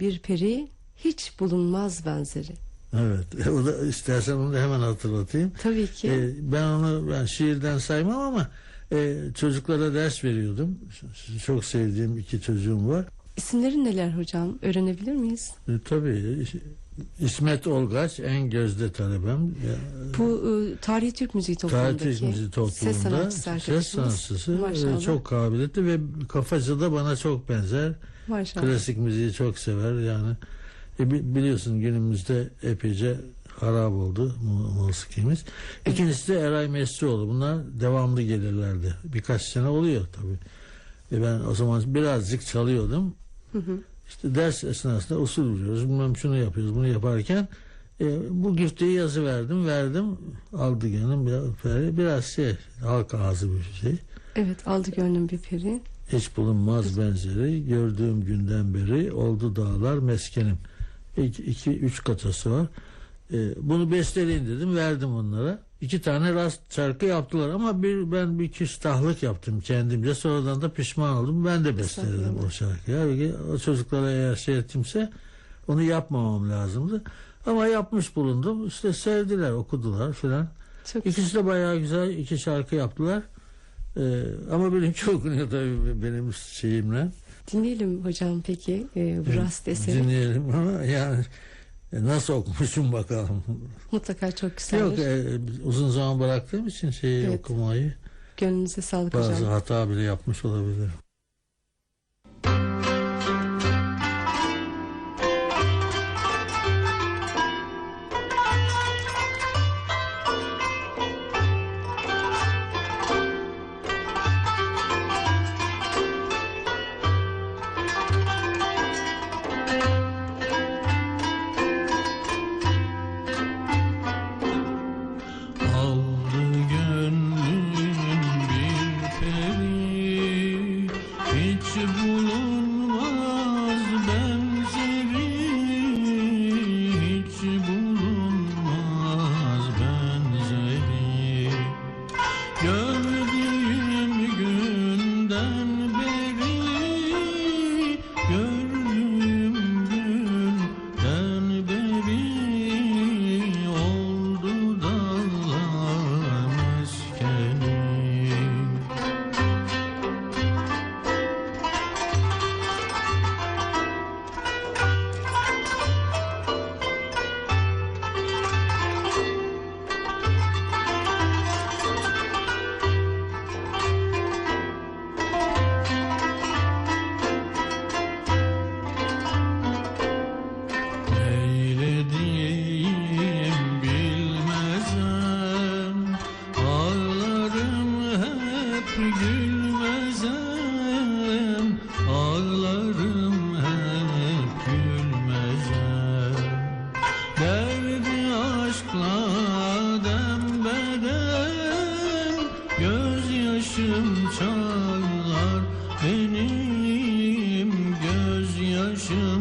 bir peri hiç bulunmaz benzeri. Evet. O da istersen onu da hemen hatırlatayım. Tabii ki. Ee, ben onu ben şiirden saymam ama e, çocuklara ders veriyordum. Çok sevdiğim iki çocuğum var. İsimleri neler hocam? Öğrenebilir miyiz? E, tabii İsmet Olgaç en gözde talebem. Bu e, Tarihi Türk Müziği topluluğundaki Tarih müziği ses topluluğunda sanatçısı ses sanatçısı e, çok kabiliyetli ve kafacı da bana çok benzer. Maşallah. Klasik müziği çok sever yani. E, bi- biliyorsun günümüzde epeyce harap oldu mu- musikimiz. İkincisi de Eray Mesrioğlu. Bunlar devamlı gelirlerdi. Birkaç sene oluyor tabii. E ben o zaman birazcık çalıyordum. Hı hı. İşte ders esnasında usul biliyoruz. Bilmem şunu yapıyoruz, bunu yaparken e, bu güfteyi yazı verdim, verdim. Aldı gönlüm biraz, biraz şey, halk ağzı bir şey. Evet aldı gönlüm bir peri. Hiç bulunmaz benzeri gördüğüm günden beri oldu dağlar meskenim. İki, iki üç katası var. Ee, bunu besteleyin dedim verdim onlara. İki tane rast şarkı yaptılar ama bir ben bir küstahlık yaptım kendimce. Sonradan da pişman oldum. Ben de besteledim o şarkıyı. Halbuki o çocuklara eğer şey ettimse onu yapmamam lazımdı. Ama yapmış bulundum. İşte sevdiler, okudular filan. İkisi de bayağı güzel iki şarkı yaptılar. Ee, ama benimki okunuyor tabii benim şeyimle. dinleyelim hocam peki e, bu rast eseri. Dinleyelim ama yani e, nasıl okumuşum bakalım. Mutlaka çok güzel. Yok e, uzun zaman bıraktığım için şeyi Evet. okumayı Gönlünüze sağlık bazı hocam. hata bile yapmış olabilirim. gülmezem Ağlarım hep gülmezem. Derdi aşkla dembeden Gözyaşım çağlar benim gözyaşım